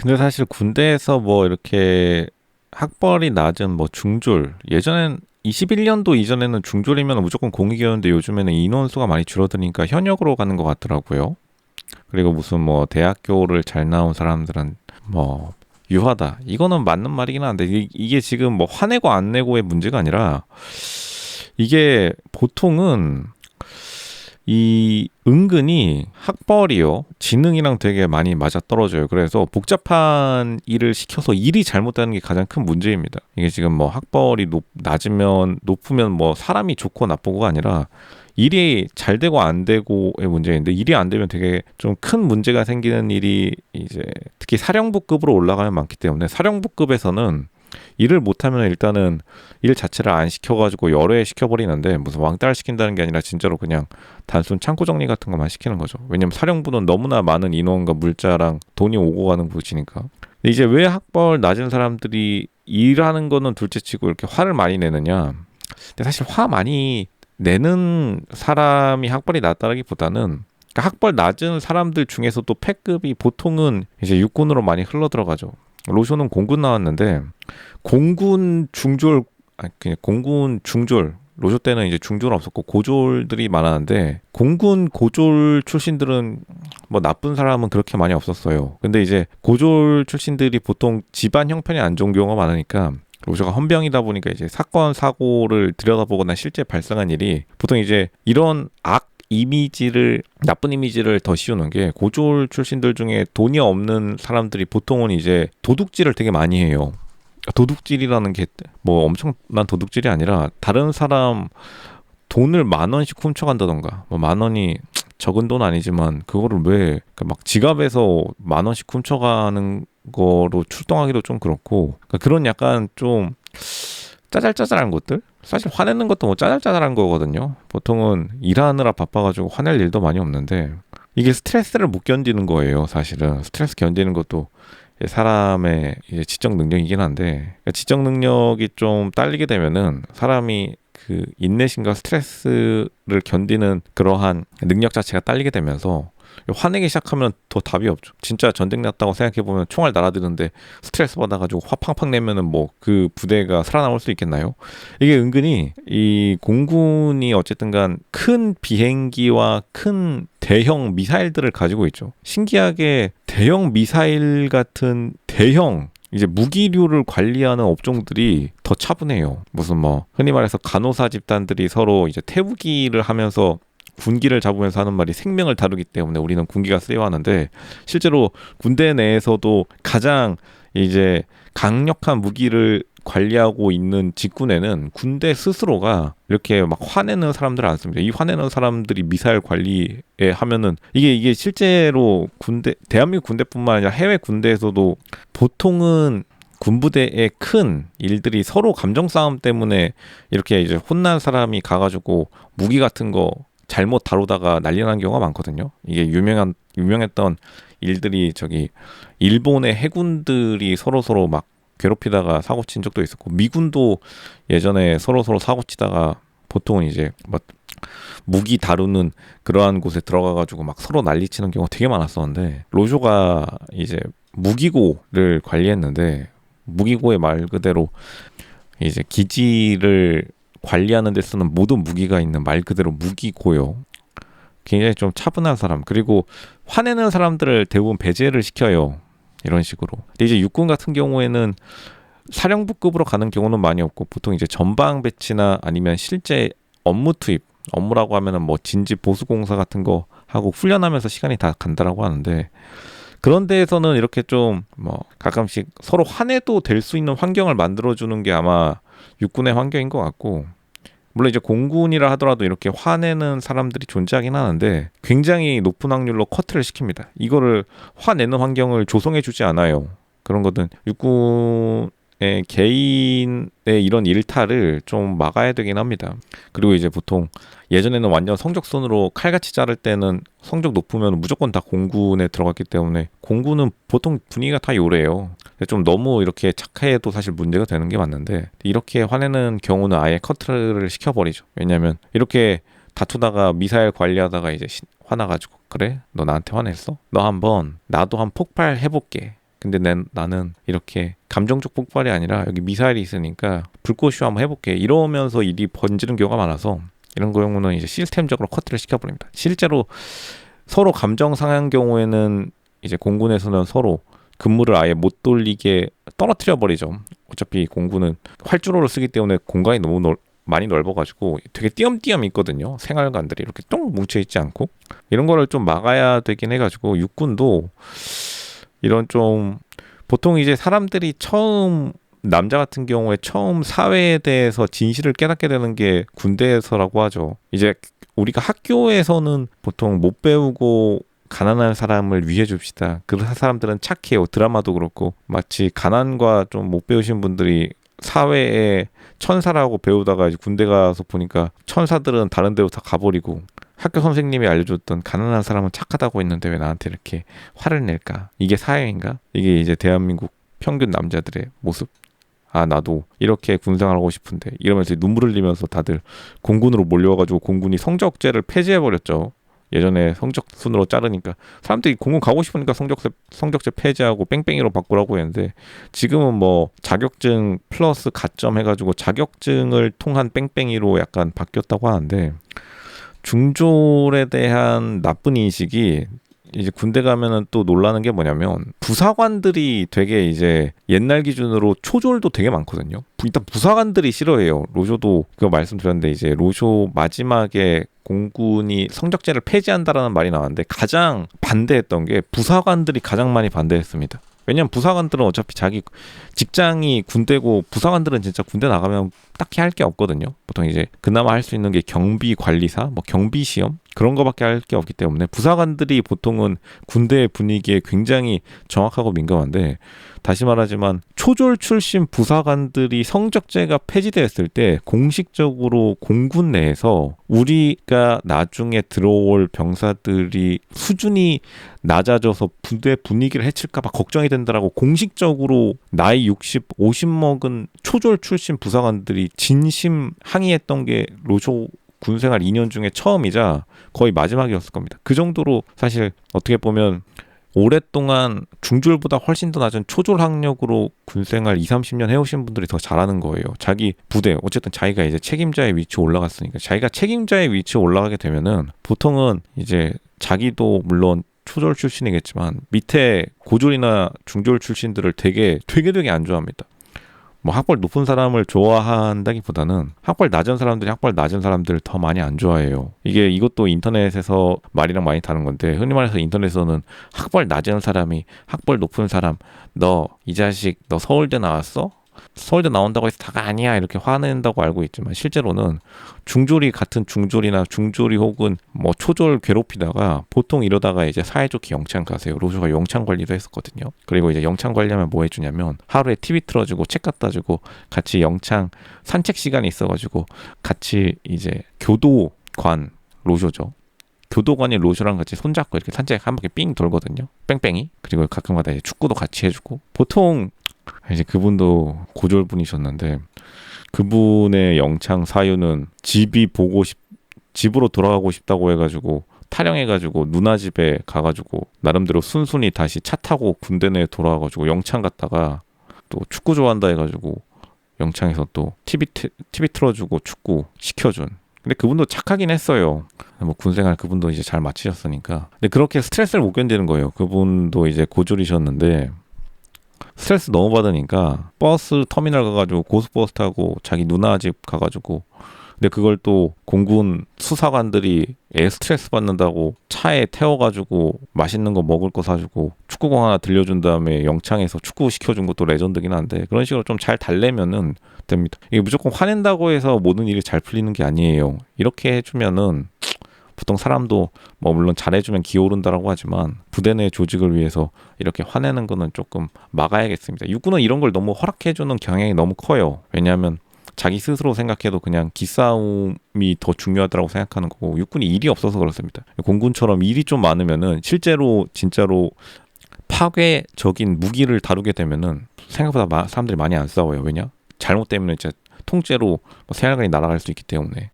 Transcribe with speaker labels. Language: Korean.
Speaker 1: 근데 사실 군대에서 뭐 이렇게 학벌이 낮은 뭐 중졸 예전엔 21년도 이전에는 중졸이면 무조건 공익이었는데 요즘에는 인원수가 많이 줄어드니까 현역으로 가는 것 같더라고요. 그리고 무슨 뭐 대학교를 잘 나온 사람들은 뭐 유하다. 이거는 맞는 말이긴 한데 이- 이게 지금 뭐 화내고 안 내고의 문제가 아니라 이게 보통은 이 은근히 학벌이요 지능이랑 되게 많이 맞아 떨어져요. 그래서 복잡한 일을 시켜서 일이 잘못되는 게 가장 큰 문제입니다. 이게 지금 뭐 학벌이 높, 낮으면 높으면 뭐 사람이 좋고 나쁘고가 아니라 일이 잘 되고 안 되고의 문제인데 일이 안 되면 되게 좀 큰 문제가 생기는 일이 이제 특히 사령부급으로 올라가면 많기 때문에 사령부급에서는 일을 못하면 일단은 일 자체를 안 시켜가지고 해 시켜버리는데 무슨 왕따를 시킨다는 게 아니라 진짜로 그냥 단순 창고 정리 같은 것만 시키는 거죠. 왜냐면 사령부는 너무나 많은 인원과 물자랑 돈이 오고 가는 곳이니까. 이제 왜 학벌 낮은 사람들이 일하는 거는 둘째치고 이렇게 화를 많이 내느냐? 근데 사실 화 많이 내는 사람이 학벌이 낮다라기보다는 그러니까 학벌 낮은 사람들 중에서도 패급이 보통은 이제 육군으로 많이 흘러 들어가죠. 로쇼는 공군 나왔는데 공군 중졸 아니 그냥 공군 중졸 로쇼 때는 이제 중졸은 없었고 고졸들이 많았는데 공군 고졸 출신들은 뭐 나쁜 사람은 그렇게 많이 없었어요. 근데 이제 고졸 출신들이 보통 집안 형편이 안 좋은 경우가 많으니까 로저가 헌병이다 보니까 이제 사건 사고를 들여다보거나 실제 발생한 일이 보통 이제 이런 악 이미지를 나쁜 이미지를 더 씌우는 게 고졸 출신들 중에 돈이 없는 사람들이 보통은 이제 도둑질을 되게 많이 해요. 도둑질이라는 게 뭐 엄청난 도둑질이 아니라 다른 사람 돈을 만 원씩 훔쳐간다던가 뭐 만 원이 적은 돈 아니지만 그거를 왜 막 지갑에서 만 원씩 훔쳐가는 거로 출동하기도 좀 그렇고 그러니까 그런 약간 좀 짜잘짜잘한 것들? 사실 화내는 것도 뭐 짜잘짜잘한 거거든요. 보통은 일하느라 바빠가지고 화낼 일도 많이 없는데 이게 스트레스를 못 견디는 거예요 사실은. 스트레스 견디는 것도 사람의 지적 능력이긴 한데 그러니까 지적 능력이 좀 딸리게 되면은 사람이 그 인내심과 스트레스를 견디는 그러한 능력 자체가 딸리게 되면서 화내기 시작하면 더 답이 없죠. 진짜 전쟁 났다고 생각해 보면 총알 날아드는데 스트레스 받아가지고 화 팡팡 내면은 뭐 그 부대가 살아남을 수 있겠나요? 이게 은근히 이 공군이 어쨌든간 큰 비행기와 큰 대형 미사일들을 가지고 있죠. 신기하게 대형 미사일 같은 대형 이제 무기류를 관리하는 업종들이 더 차분해요. 무슨 뭐 흔히 말해서 간호사 집단들이 서로 이제 태우기를 하면서 군기를 잡으면서 하는 말이 생명을 다루기 때문에 우리는 군기가 쓰여하는데 실제로 군대 내에서도 가장 이제 강력한 무기를 관리하고 있는 직군에는 군대 스스로가 이렇게 막 화내는 사람들을 안 씁니다. 이 화내는 사람들이 미사일 관리에 하면은 이게 이게 실제로 군대 대한민국 군대뿐만 아니라 해외 군대에서도 보통은 군부대의 큰 일들이 서로 감정 싸움 때문에 이렇게 이제 혼난 사람이 가가지고 무기 같은 거 잘못 다루다가 난리 난 경우가 많거든요. 이게 유명한 유명했던 일들이 저기 일본의 해군들이 서로 서로 막 괴롭히다가 사고 친 적도 있었고 미군도 예전에 서로 서로 사고 치다가 보통은 이제 뭐 무기 다루는 그러한 곳에 들어가 가지고 막 서로 난리 치는 경우가 되게 많았었는데 로조가 이제 무기고를 관리했는데 무기고의 말 그대로 이제 기지를 관리하는 데 쓰는 모든 무기가 있는 말 그대로 무기고요. 굉장히 좀 차분한 사람 그리고 화내는 사람들을 대부분 배제를 시켜요. 이런 식으로. 근데 이제 육군 같은 경우에는 사령부급으로 가는 경우는 많이 없고 보통 이제 전방 배치나 아니면 실제 업무 투입 업무라고 하면은 뭐 진지 보수 공사 같은 거 하고 훈련하면서 시간이 다 간다라고 하는데 그런 데에서는 이렇게 좀 뭐 가끔씩 서로 화내도 될 수 있는 환경을 만들어 주는 게 아마 육군의 환경인 것 같고 물론 이제 공군이라 하더라도 이렇게 화내는 사람들이 존재하긴 하는데 굉장히 높은 확률로 커트를 시킵니다. 이거를 화내는 환경을 조성해 주지 않아요. 그런 거든 육군의 개인의 이런 일탈을 좀 막아야 되긴 합니다. 그리고 이제 보통 예전에는 완전 성적순으로 칼같이 자를 때는 성적 높으면 무조건 다 공군에 들어갔기 때문에 공군은 보통 분위기가 다 요래요. 좀 너무 이렇게 착해도 사실 문제가 되는 게 맞는데 이렇게 화내는 경우는 아예 커트를 시켜버리죠. 왜냐하면 이렇게 다투다가 미사일 관리하다가 이제 신- 화나가지고 그래 너 나한테 화냈어? 너 한번 나도 한 폭발 해볼게. 근데 난, 나는 이렇게 감정적 폭발이 아니라 여기 미사일이 있으니까 불꽃쇼 한번 해볼게. 이러면서 일이 번지는 경우가 많아서 이런 경우는 이제 시스템적으로 커트를 시켜버립니다. 실제로 서로 감정 상한 경우에는 이제 공군에서는 서로 근무를 아예 못 돌리게 떨어뜨려 버리죠. 어차피 공군은 활주로를 쓰기 때문에 공간이 너무 넓, 많이 넓어가지고 되게 띄엄띄엄 있거든요. 생활관들이 이렇게 똥 뭉쳐 있지 않고 이런 거를 좀 막아야 되긴 해가지고 육군도 이런 좀 보통 이제 사람들이 처음 남자 같은 경우에 처음 사회에 대해서 진실을 깨닫게 되는 게 군대에서라고 하죠. 이제 우리가 학교에서는 보통 못 배우고 가난한 사람을 위해 줍시다. 그 사람들은 착해요. 드라마도 그렇고 마치 가난과 좀 못 배우신 분들이 사회에 천사라고 배우다가 이제 군대 가서 보니까 천사들은 다른 데로 다 가버리고 학교 선생님이 알려줬던 가난한 사람은 착하다고 했는데 왜 나한테 이렇게 화를 낼까? 이게 사회인가? 이게 이제 대한민국 평균 남자들의 모습. 아 나도 이렇게 군생활 하고 싶은데 이러면서 눈물 을 흘리면서 다들 공군으로 몰려와가지고 공군이 성적제를 폐지해버렸죠. 예전에 성적 순으로 자르니까 사람들이 공군 가고 싶으니까 성적세 성적제 폐지하고 뺑뺑이로 바꾸라고 했는데 지금은 뭐 자격증 플러스 가점 해가지고 자격증을 통한 뺑뺑이로 약간 바뀌었다고 하는데 중졸에 대한 나쁜 인식이 이제 군대 가면은 또 놀라는 게 뭐냐면 부사관들이 되게 이제 옛날 기준으로 초졸도 되게 많거든요. 일단 부사관들이 싫어해요. 로쇼도 그거 말씀드렸는데 이제 로쇼 마지막에 공군이 성적제를 폐지한다라는 말이 나왔는데 가장 반대했던 게 부사관들이 가장 많이 반대했습니다. 왜냐면 부사관들은 어차피 자기 직장이 군대고 부사관들은 진짜 군대 나가면 딱히 할 게 없거든요. 보통 이제 그나마 할 수 있는 게 경비 관리사, 뭐 경비 시험 그런 거밖에 할 게 없기 때문에 부사관들이 보통은 군대 분위기에 굉장히 정확하고 민감한데 다시 말하지만 초졸 출신 부사관들이 성적제가 폐지되었을 때 공식적으로 공군 내에서 우리가 나중에 들어올 병사들이 수준이 낮아져서 부대 분위기를 해칠까봐 걱정이 된다라고 공식적으로 나이 60, 50 먹은 초졸 출신 부사관들이 진심 항의했던 게 로쇼 군생활 2년 중에 처음이자 거의 마지막이었을 겁니다. 그 정도로 사실 어떻게 보면 오랫동안 중졸보다 훨씬 더 낮은 초졸 학력으로 군생활 2, 30년 해오신 분들이 더 잘하는 거예요. 자기 부대, 어쨌든 자기가 이제 책임자의 위치에 올라갔으니까 자기가 책임자의 위치에 올라가게 되면은 보통은 이제 자기도 물론 초졸 출신이겠지만 밑에 고졸이나 중졸 출신들을 되게 되게 되게 안 좋아합니다. 뭐 학벌 높은 사람을 좋아한다기보다는 학벌 낮은 사람들이 학벌 낮은 사람들을 더 많이 안 좋아해요. 이게 이것도 인터넷에서 말이랑 많이 다른 건데 흔히 말해서 인터넷에서는 학벌 낮은 사람이 학벌 높은 사람 너 이 자식 너 서울대 나왔어? 서울대 나온다고 해서 다가 아니야 이렇게 화낸다고 알고 있지만 실제로는 중졸이 같은 중졸이나 중졸이 혹은 뭐 초졸 괴롭히다가 보통 이러다가 이제 사회좋게 영창 가세요. 로조가 영창 관리도 했었거든요. 그리고 이제 영창 관리하면 뭐 해주냐면 하루에 TV 틀어주고 책 갖다 주고 같이 영창 산책 시간이 있어가지고 같이 이제 교도관 로조죠. 교도관이 로즈랑 같이 손잡고 이렇게 산책 한 바퀴 삥 돌거든요. 뺑뺑이. 그리고 가끔가다 축구도 같이 해주고. 보통 이제 그분도 고졸 분이셨는데 그분의 영창 사유는 집이 보고 싶 집으로 돌아가고 싶다고 해가지고 타령해가지고 누나 집에 가가지고 나름대로 순순히 다시 차 타고 군대 내에 돌아와가지고 영창 갔다가 또 축구 좋아한다 해가지고 영창에서 또 TV TV 틀어주고 축구 시켜준. 근데 그분도 착하긴 했어요. 뭐 군생활 그분도 이제 잘 마치셨으니까. 근데 그렇게 스트레스를 못 견디는 거예요. 그분도 이제 고졸이셨는데 스트레스 너무 받으니까 버스 터미널 가가지고 고속버스 타고 자기 누나 집 가가지고 근데 그걸 또 공군 수사관들이 애 스트레스 받는다고 차에 태워가지고 맛있는 거 먹을 거 사주고 축구공 하나 들려준 다음에 영창에서 축구 시켜준 것도 레전드긴 한데 그런 식으로 좀 잘 달래면은 됩니다. 이게 무조건 화낸다고 해서 모든 일이 잘 풀리는 게 아니에요. 이렇게 해주면은 보통 사람도 뭐 물론 잘해주면 기어오른다라고 하지만 부대 내 조직을 위해서 이렇게 화내는 거는 조금 막아야겠습니다. 육군은 이런 걸 너무 허락해주는 경향이 너무 커요. 왜냐하면 자기 스스로 생각해도 그냥 기싸움이 더 중요하다고 생각하는 거고 육군이 일이 없어서 그렇습니다. 공군처럼 일이 좀 많으면은 실제로 진짜로 파괴적인 무기를 다루게 되면은 생각보다 사람들이 많이 안 싸워요. 왜냐? 잘못 되면 이제 통째로 뭐 생활관이 날아갈 수 있기 때문에